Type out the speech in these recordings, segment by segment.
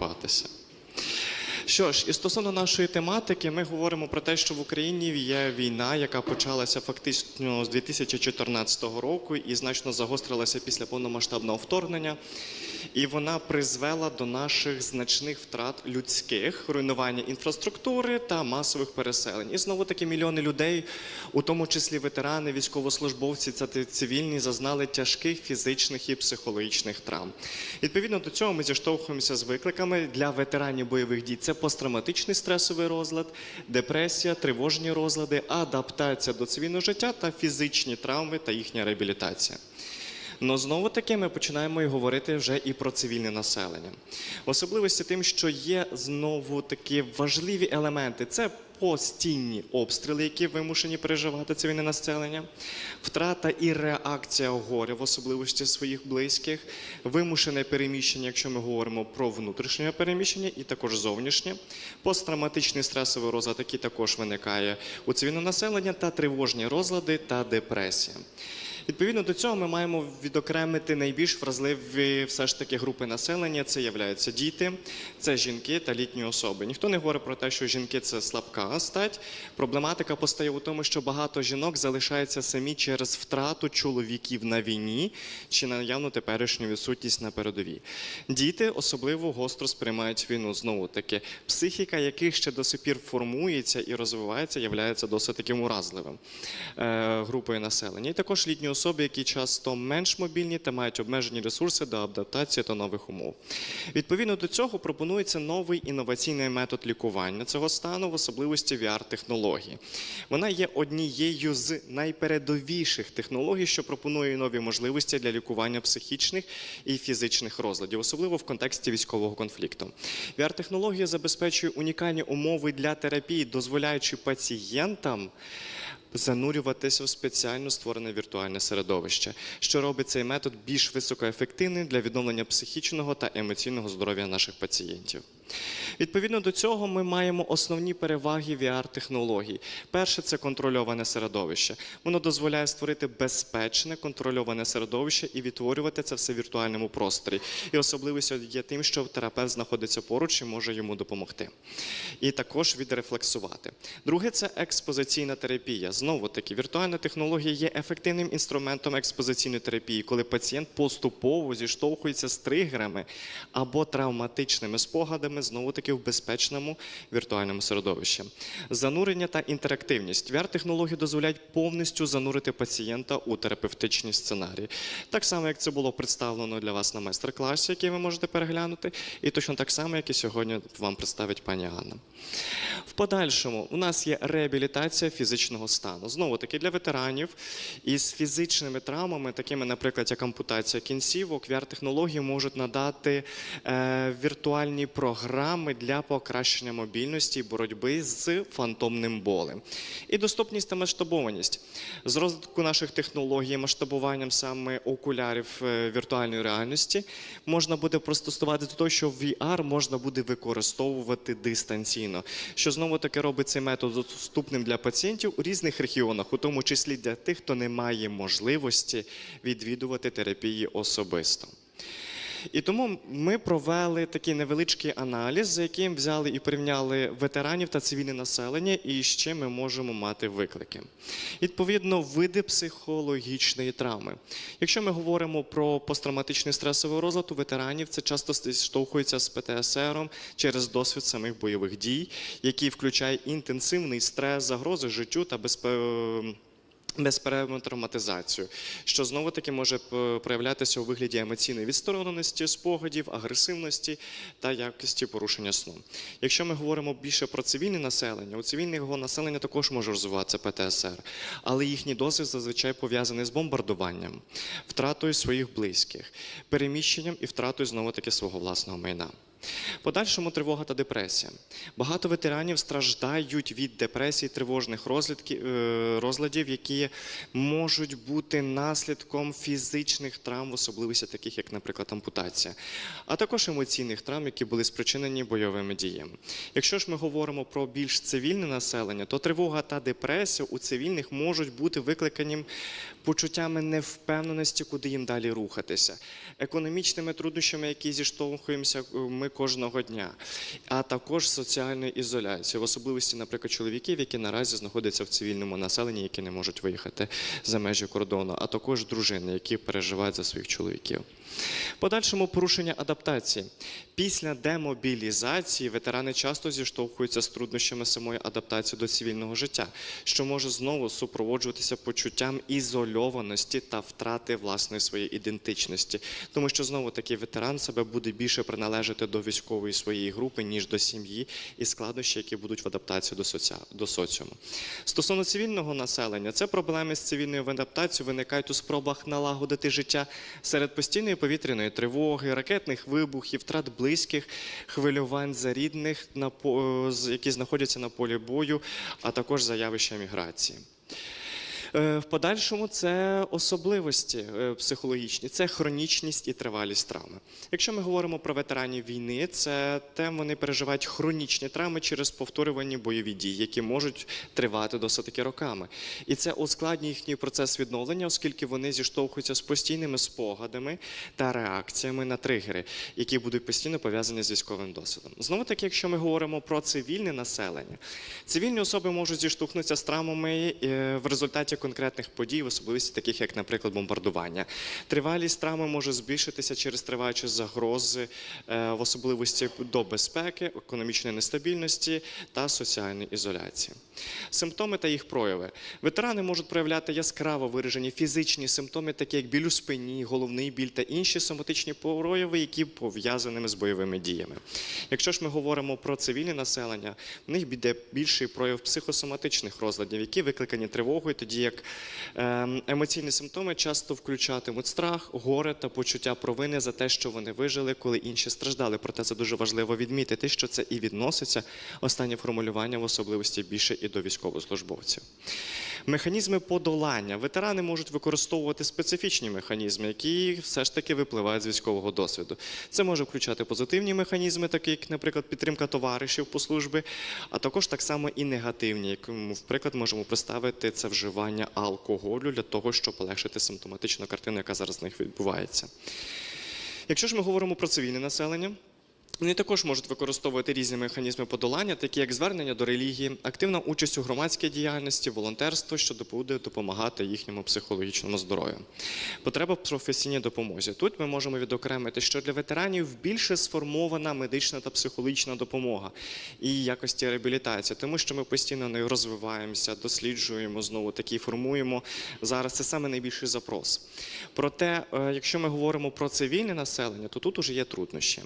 купатися. Що ж, і стосовно нашої тематики, ми говоримо про те, що в Україні є війна, яка почалася фактично з 2014 року і значно загострилася після повномасштабного вторгнення. І вона призвела до наших значних втрат людських, руйнування інфраструктури та масових переселень. І знову таки мільйони людей, у тому числі ветерани, військовослужбовці та цивільні, зазнали тяжких фізичних і психологічних травм. Відповідно до цього ми зіштовхуємося з викликами для ветеранів бойових дій. Це посттравматичний стресовий розлад, депресія, тривожні розлади, адаптація до цивільного життя та фізичні травми та їхня реабілітація. Но знову таки ми починаємо і говорити вже і про цивільне населення. Особливості тим, що є знову такі важливі елементи. Це постійні обстріли, які вимушені переживати цивільне населення, втрата і реакція горя в особливості своїх близьких, вимушене переміщення, якщо ми говоримо про внутрішнє переміщення, і також зовнішнє, посттравматичний стресовий розлад, який також виникає у цивільного населення, та тривожні розлади та депресія. Відповідно до цього ми маємо відокремити найбільш вразливі все ж таки групи населення. Це являються діти, це жінки та літні особи. Ніхто не говорить про те, що жінки це слабка стать. Проблематика постає у тому, що багато жінок залишаються самі через втрату чоловіків на війні чи наявну теперішню відсутність на передовій. Діти особливо гостро сприймають війну. Знову таки, психіка, яких ще до сих пір формується і розвивається, являється досить таким уразливим е, групою населення. І також літні особи, які часто менш мобільні та мають обмежені ресурси до адаптації до нових умов. Відповідно до цього пропонується новий інноваційний метод лікування цього стану, в особливості VR-технології. Вона є однією з найпередовіших технологій, що пропонує нові можливості для лікування психічних і фізичних розладів, особливо в контексті військового конфлікту. VR-технологія забезпечує унікальні умови для терапії, дозволяючи пацієнтам занурюватися в спеціально створене віртуальне середовище, що робить цей метод більш високоефективним для відновлення психічного та емоційного здоров'я наших пацієнтів. Відповідно до цього, ми маємо основні переваги VR-технологій. Перше це контрольоване середовище. Воно дозволяє створити безпечне контрольоване середовище і відтворювати це все в віртуальному просторі. І особливістю є тим, що терапевт знаходиться поруч і може йому допомогти. І також відрефлексувати. Друге це експозиційна терапія. Знову таки, віртуальна технологія є ефективним інструментом експозиційної терапії, коли пацієнт поступово зіштовхується з тригерами або травматичними спогадами, знову таки в безпечному віртуальному середовищі. Занурення та інтерактивність. VR-технології дозволяють повністю занурити пацієнта у терапевтичні сценарії. Так само, як це було представлено для вас на майстер-класі, який ви можете переглянути, і точно так само, як і сьогодні вам представить пані Ганна. В подальшому у нас є реабілітація фізичного стану. Знову таки для ветеранів із фізичними травмами, такими, наприклад, як ампутація кінцівок, VR-технології можуть надати е, віртуальні програми для покращення мобільності і боротьби з фантомним болем. І доступність та масштабованість. З розвитку наших технологій, масштабуванням саме окулярів е, віртуальної реальності, можна буде пристосувати до того, що VR можна буде використовувати дистанційно, що знову таки робить цей метод доступним для пацієнтів у різних регіонах, у тому числі для тих, хто не має можливості відвідувати терапії особисто. І тому ми провели такий невеличкий аналіз, за яким взяли і порівняли ветеранів та цивільне населення, і чим ми можемо мати виклики. Відповідно, види психологічної травми. Якщо ми говоримо про посттравматичний стресовий розлад у ветеранів, це часто зіштовхується з ПТСР через досвід самих бойових дій, який включає інтенсивний стрес, загрози життю та безпеки безперервну травматизацію, що знову таки може проявлятися у вигляді емоційної відстороненості, спогадів, агресивності та якості порушення сну. Якщо ми говоримо більше про цивільне населення, у цивільного населення також може розвиватися ПТСР, але їхній досвід зазвичай пов'язаний з бомбардуванням, втратою своїх близьких, переміщенням і втратою знову таки свого власного майна. Подальшому тривога та депресія. Багато ветеранів страждають від депресії, тривожних е, розладів, які можуть бути наслідком фізичних травм, в особливості таких, як, наприклад, ампутація, а також емоційних травм, які були спричинені бойовими діями. Якщо ж ми говоримо про більш цивільне населення, то тривога та депресія у цивільних можуть бути викликані почуттями невпевненості, куди їм далі рухатися, економічними труднощами, які зіштовхуємося е, ми кожного дня, а також соціальною ізоляцією, в особливості, наприклад, чоловіків, які наразі знаходяться в цивільному населенні, які не можуть виїхати за межі кордону, а також дружини, які переживають за своїх чоловіків. Подальшому порушення адаптації. Після демобілізації ветерани часто зіштовхуються з труднощами самої адаптації до цивільного життя, що може знову супроводжуватися почуттям ізольованості та втрати власної своєї ідентичності, тому що знову такий ветеран себе буде більше приналежати до військової своєї групи, ніж до сім'ї і складнощі, які будуть в адаптації до, соці... до соціуму. Стосовно цивільного населення, це проблеми з цивільною адаптацією виникають у спробах налагодити життя серед постійної повітряної тривоги, ракетних вибухів, втрат близьких, хвилювань за рідних, які знаходяться на полі бою, а також за явища міграції. Е, В подальшому це особливості е, психологічні, це хронічність і тривалість травми. Якщо ми говоримо про ветеранів війни, це те, вони переживають хронічні травми через повторювані бойові дії, які можуть тривати досить роками. І це ускладнює їхній процес відновлення, оскільки вони зіштовхуються з постійними спогадами та реакціями на тригери, які будуть постійно пов'язані з військовим досвідом. Знову таки, якщо ми говоримо про цивільне населення, цивільні особи можуть зіштовхнутися з травмами е, в результаті конкретних подій, в особливості таких як, наприклад, бомбардування. Тривалість травми може збільшитися через триваючі загрози, е, в особливості до безпеки, економічної нестабільності та соціальної ізоляції. Симптоми та їх прояви. Ветерани можуть проявляти яскраво виражені фізичні симптоми, такі як біль у спині, головний біль та інші соматичні прояви, які пов'язані з бойовими діями. Якщо ж ми говоримо про цивільне населення, в них буде більший прояв психосоматичних розладів, які викликані тривогою, тоді як ем, емоційні симптоми часто включатимуть страх, горе та почуття провини за те, що вони вижили, коли інші страждали. Проте це дуже важливо відмітити, що це і відноситься останнє формулювання в особливості більше і до військовослужбовців. Механізми подолання. Ветерани можуть використовувати специфічні механізми, які все ж таки випливають з військового досвіду. Це може включати позитивні механізми, такі як, наприклад, підтримка товаришів по службі, а також так само і негативні, як, м, вприклад, можемо представити це вживання алкоголю для того, щоб полегшити симптоматичну картину, яка зараз з них відбувається. Якщо ж ми говоримо про цивільне населення, вони також можуть використовувати різні механізми подолання, такі як звернення до релігії, активна участь у громадській діяльності, волонтерство, що буде допомагати їхньому психологічному здоров'ю. Потреба в професійній допомозі. Тут ми можемо відокремити, що для ветеранів більше сформована медична та психологічна допомога і якості реабілітації, тому що ми постійно нею розвиваємося, досліджуємо знову такі формуємо. Зараз це саме найбільший запрос. Проте, е, якщо ми говоримо про цивільне населення, то тут уже є труднощі.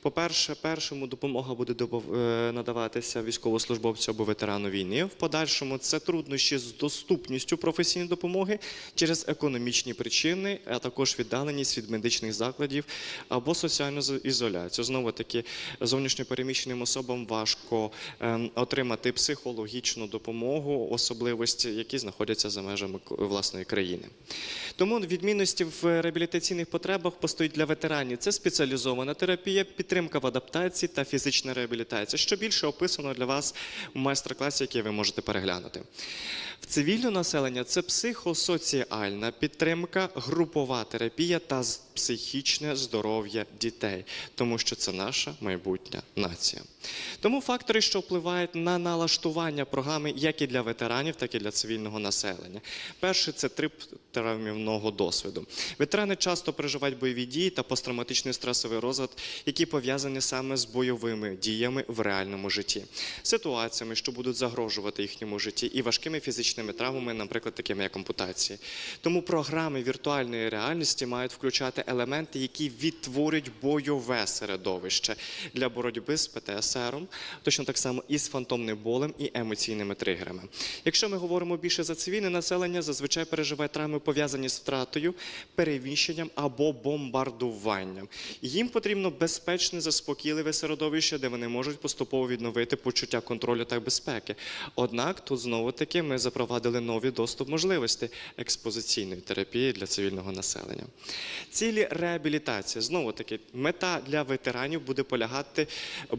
По-перше, першому допомога буде е, надаватися військовослужбовцю або ветерану війни. В подальшому це труднощі з доступністю професійної допомоги через економічні причини, а також віддаленість від медичних закладів або соціальну ізоляцію. Знову таки, зовнішньопереміщеним особам важко ем, отримати психологічну допомогу, особливості, які знаходяться за межами власної країни. Тому відмінності в реабілітаційних потребах постоїть для ветеранів. Це спеціалізована терапія, підтримка в адаптації та фізична реабілітація, що більше описано для вас в майстер-класі, який ви можете переглянути. В цивільне населення це психосоціальна підтримка, групова терапія та психічне здоров'я дітей, тому що це наша майбутня нація. Тому фактори, що впливають на налаштування програми як і для ветеранів, так і для цивільного населення. Перше це трип травмівного досвіду. Ветерани часто переживають бойові дії та посттравматичний стресовий розлад, які пов'язані саме з бойовими діями в реальному житті, ситуаціями, що будуть загрожувати їхньому житті, і важкими фізичними травмами, наприклад, такими як ампутації. Тому програми віртуальної реальності мають включати елементи, які відтворюють бойове середовище для боротьби з ПТСР, точно так само і з фантомним болем і емоційними тригерами. Якщо ми говоримо більше за цивільне населення, зазвичай переживає травми пов'язані з втратою, перевіщенням або бомбардуванням. Їм потрібно безпечне заспокійливе середовище, де вони можуть поступово відновити почуття контролю та безпеки. Однак тут знову таки ми запровадили нові доступ можливості експозиційної терапії для цивільного населення. Цілі реабілітації знову таки мета для ветеранів буде полягати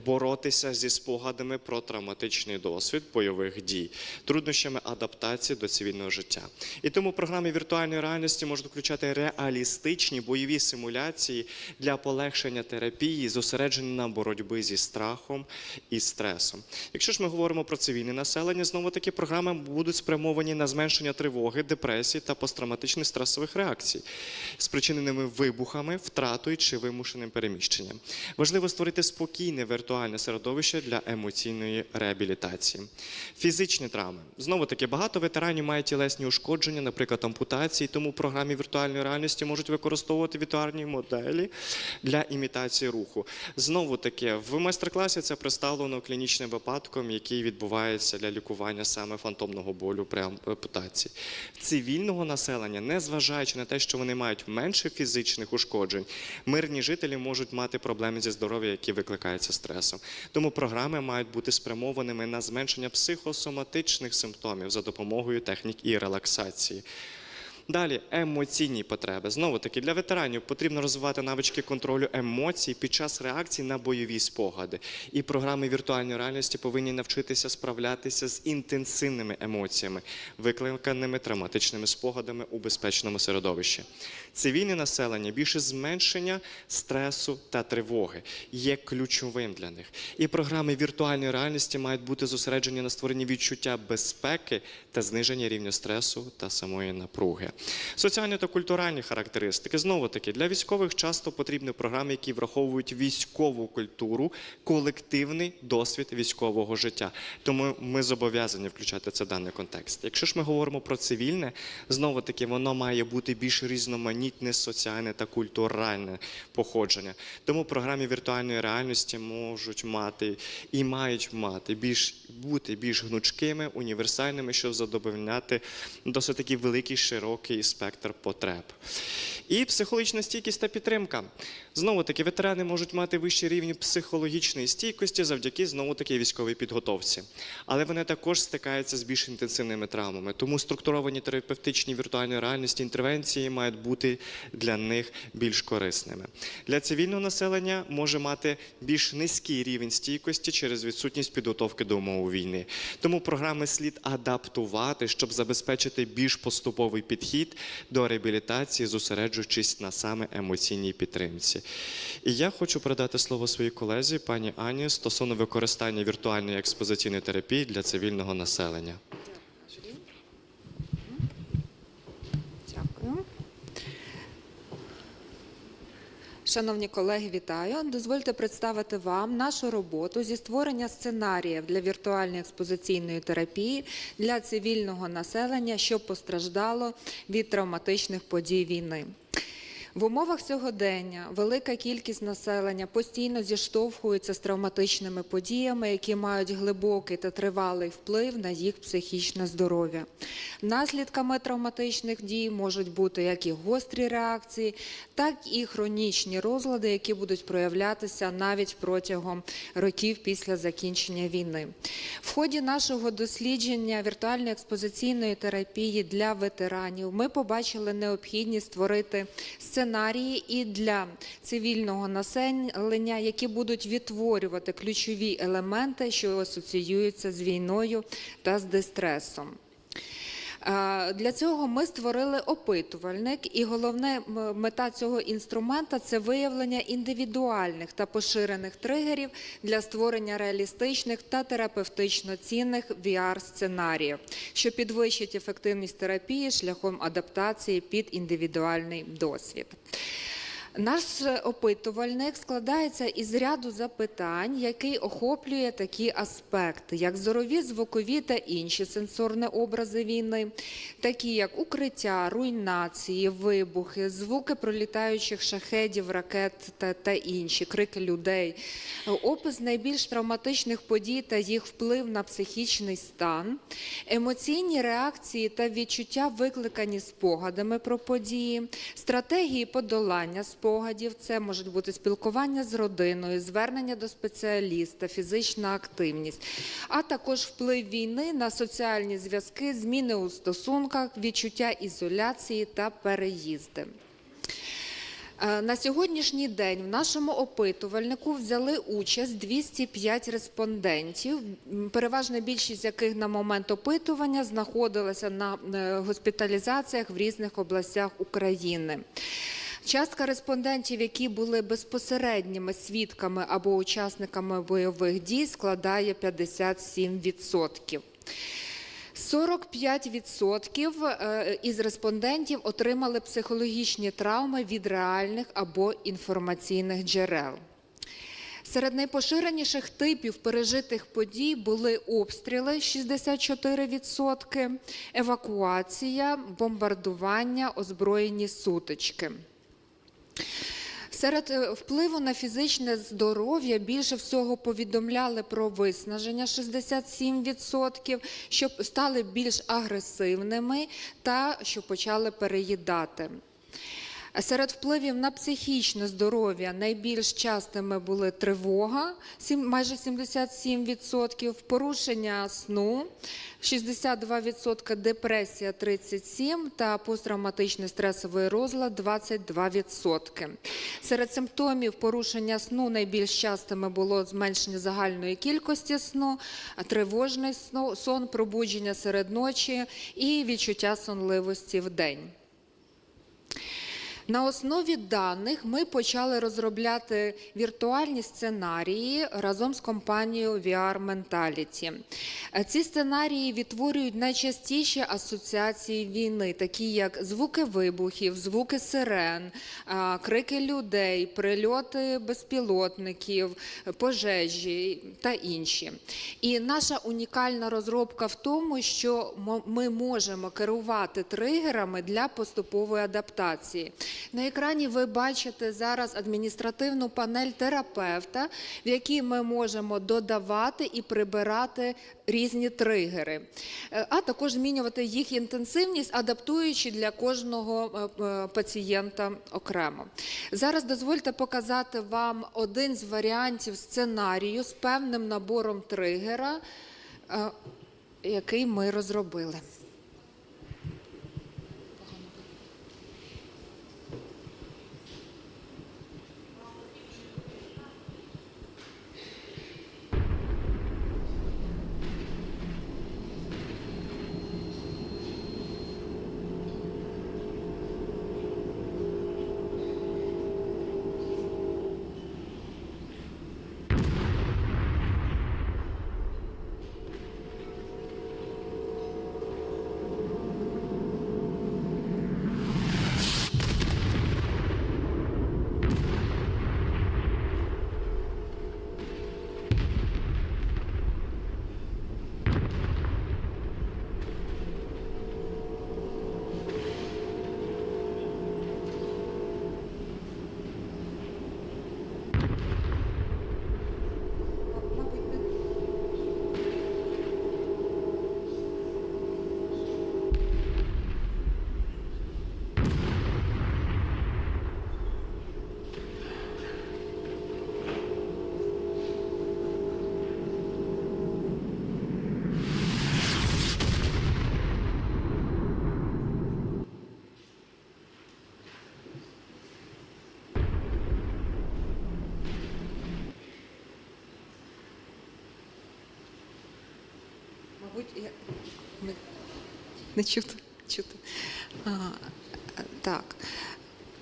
боротися зі спогадами про травматичний досвід бойових дій, труднощами адаптації до цивільного життя. І тому програми віртуальної реальності можуть включати реалістичні бойові симуляції для полегшення терапії, зосереджені на боротьби зі страхом і стресом. Якщо ж ми говоримо про цивільне населення, знову таки програми будуть спрямовані на зменшення тривоги, депресії та посттравматичних стресових реакцій, спричиненими вибухами, втратою чи вимушеним переміщенням. Важливо створити спокійне віртуальне середовище для емоційної реабілітації. Фізичні травми. Знову таки, багато ветеранів мають тілесні ушкодження, наприклад, ампутації, тому в програмі віртуальної реальності можуть використовувати віртуальні моделі для імітації руху. Знову таки, в майстер-класі це представлено клінічним випадком, який відбувається для лікування саме фантомного болю при ампутації. Цивільного населення, незважаючи на те, що вони мають менше фізичних ушкоджень, мирні жителі можуть мати проблеми зі здоров'ям, які викликаються стресом. Тому програми мають бути спрямованими на зменшення психосоматичних симптомів за допомогою технік і релаксації. Далі емоційні потреби. Знову таки для ветеранів потрібно розвивати навички контролю емоцій під час реакції на бойові спогади. І програми віртуальної реальності повинні навчитися справлятися з інтенсивними емоціями, викликаними травматичними спогадами у безпечному середовищі. Цивільне населення більше зменшення стресу та тривоги є ключовим для них. І програми віртуальної реальності мають бути зосереджені на створенні відчуття безпеки та зниження рівня стресу та самої напруги. Соціальні та культуральні характеристики знову таки для військових часто потрібні програми, які враховують військову культуру, колективний досвід військового життя. Тому ми зобов'язані включати це в даний контекст. Якщо ж ми говоримо про цивільне, знову таки воно має бути більш різноманітне соціальне та культуральне походження. Тому в програмі віртуальної реальності можуть мати і мають мати більш бути більш гнучкими, універсальними, щоб задовольняти досить такий великий широкий спектр потреб. І психологічна стійкість та підтримка. Знову таки, ветерани можуть мати вищий рівень психологічної стійкості завдяки знову таки військовій підготовці. Але вони також стикаються з більш інтенсивними травмами. Тому структуровані терапевтичні віртуальної реальності інтервенції мають бути для них більш корисними. Для цивільного населення може мати більш низький рівень стійкості через відсутність підготовки до умов війни. Тому програми слід адаптувати, щоб забезпечити більш поступовий підхід до реабілітації, зосереджуючись на саме емоційній підтримці. І я хочу передати слово своїй колезі, пані Ані, стосовно використання віртуальної експозиційної терапії для цивільного населення. Дякую. Шановні колеги, вітаю. Дозвольте представити вам нашу роботу зі створення сценаріїв для віртуальної експозиційної терапії для цивільного населення, що постраждало від травматичних подій війни. В умовах сьогодення велика кількість населення постійно зіштовхується з травматичними подіями, які мають глибокий та тривалий вплив на їх психічне здоров'я. Наслідками травматичних дій можуть бути як і гострі реакції, так і хронічні розлади, які будуть проявлятися навіть протягом років після закінчення війни. В ході нашого дослідження віртуальної експозиційної терапії для ветеранів ми побачили необхідність створити сценарії і для цивільного населення, які будуть відтворювати ключові елементи, що асоціюються з війною та з дистресом. Для цього ми створили опитувальник, і головна мета цього інструмента це виявлення індивідуальних та поширених тригерів для створення реалістичних та терапевтично цінних VR-сценаріїв, що підвищить ефективність терапії шляхом адаптації під індивідуальний досвід. Наш опитувальник складається із ряду запитань, який охоплює такі аспекти, як зорові, звукові та інші сенсорні образи війни, такі як укриття, руйнації, вибухи, звуки пролітаючих шахедів, ракет та, та інші, крики людей, опис найбільш травматичних подій та їх вплив на психічний стан, емоційні реакції та відчуття, викликані спогадами про події, стратегії подолання спогадів, спогадів це можуть бути спілкування з родиною, звернення до спеціаліста, фізична активність, а також вплив війни на соціальні зв'язки, зміни у стосунках, відчуття ізоляції та переїзди. Е, На сьогоднішній день в нашому опитувальнику взяли участь 205 респондентів, переважна більшість яких на момент опитування знаходилася на е, госпіталізаціях в різних областях України. Частка респондентів, які були безпосередніми свідками або учасниками бойових дій, складає 57%. 45% е, із респондентів отримали психологічні травми від реальних або інформаційних джерел. Серед найпоширеніших типів пережитих подій були обстріли 64%, евакуація, бомбардування, озброєні сутички. Серед е, впливу на фізичне здоров'я більше всього повідомляли про виснаження 67%, що стали більш агресивними та що почали переїдати. Серед впливів на психічне здоров'я найбільш частими були тривога, майже 77%, порушення сну, 62%, депресія 37% та посттравматичний стресовий розлад 22%. Серед симптомів порушення сну найбільш частими було зменшення загальної кількості сну, тривожний сон, пробудження серед ночі і відчуття сонливості в день. На основі даних ми почали розробляти віртуальні сценарії разом з компанією VR Mentality. Ці сценарії відтворюють найчастіші асоціації війни, такі як звуки вибухів, звуки сирен, крики людей, прильоти безпілотників, пожежі та інші. І наша унікальна розробка в тому, що ми можемо керувати тригерами для поступової адаптації. На екрані ви бачите зараз адміністративну панель терапевта, в якій ми можемо додавати і прибирати різні тригери, Е, а також змінювати їх інтенсивність, адаптуючи для кожного е, е, пацієнта окремо. Зараз дозвольте показати вам один з варіантів сценарію з певним набором тригера, який ми розробили. Мабуть, я... не, не чути. чути. А, так.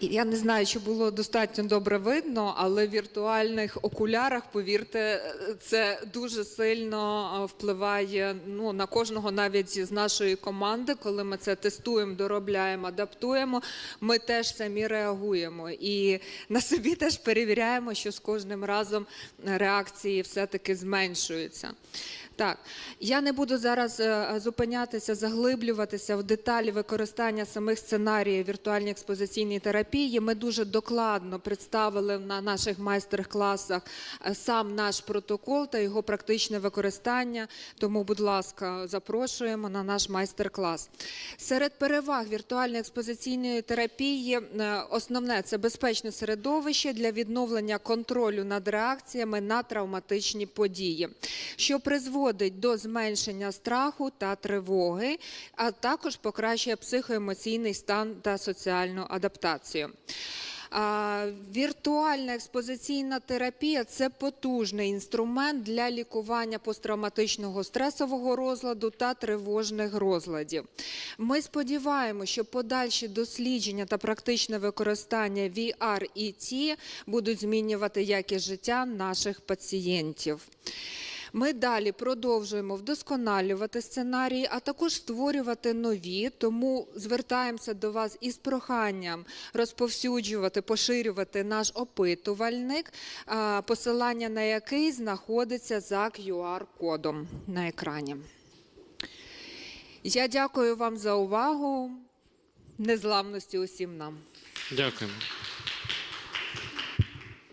Я не знаю, чи було достатньо добре видно, але в віртуальних окулярах, повірте, це дуже сильно впливає ну, на кожного навіть з нашої команди, коли ми це тестуємо, доробляємо, адаптуємо. Ми теж самі реагуємо і на собі теж перевіряємо, що з кожним разом реакції все-таки зменшуються. Так, я не буду зараз е, зупинятися, заглиблюватися в деталі використання самих сценаріїв віртуальної експозиційної терапії. Ми дуже докладно представили на наших майстер-класах е, сам наш протокол та його практичне використання. Тому, будь ласка, запрошуємо на наш майстер-клас. Серед переваг віртуальної експозиційної терапії е, основне це безпечне середовище для відновлення контролю над реакціями на травматичні події, що призводить до зменшення страху та тривоги, а також покращує психоемоційний стан та соціальну адаптацію. Віртуальна експозиційна терапія це потужний інструмент для лікування посттравматичного стресового розладу та тривожних розладів. Ми сподіваємося, що подальші дослідження та практичне використання VR і T будуть змінювати якість життя наших пацієнтів. Ми далі продовжуємо вдосконалювати сценарії, а також створювати нові. Тому звертаємося до вас із проханням розповсюджувати, поширювати наш опитувальник, посилання на який знаходиться за QR-кодом на екрані. Я дякую вам за увагу. Незламності усім нам. Дякуємо.